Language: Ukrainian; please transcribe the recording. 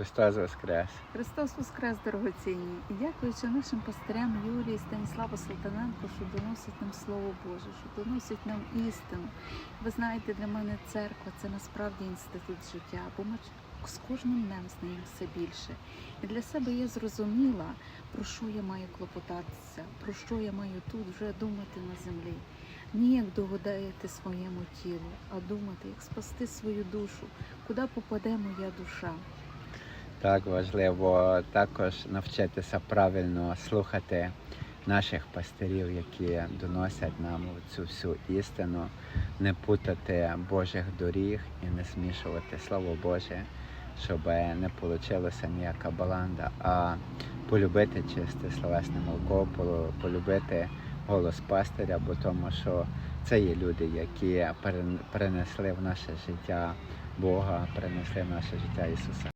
Христос Воскрес! Христос Воскрес, дорогоцінні! І дякуючи нашим пастирям Юрії Станіславу Салтаненко, що доносять нам Слово Боже, що доносять нам істину. Ви знаєте, для мене церква це насправді інститут життя, бо ми з кожним днем знаємо все більше. І для себе я зрозуміла, про що я маю клопотатися, про що я маю тут вже думати на землі. Ні як догодаєте своєму тілу, а думати, як спасти свою душу, куди попаде моя душа. Так важливо також навчитися правильно слухати наших пастирів, які доносять нам цю всю істину, не путати Божих доріг і не змішувати Слово Боже, щоб не вийшла ніяка баланда, а полюбити чисте словесне молоко, полюбити голос пастиря, бо тому що це є люди, які принесли в наше життя Бога, принесли в наше життя Ісуса.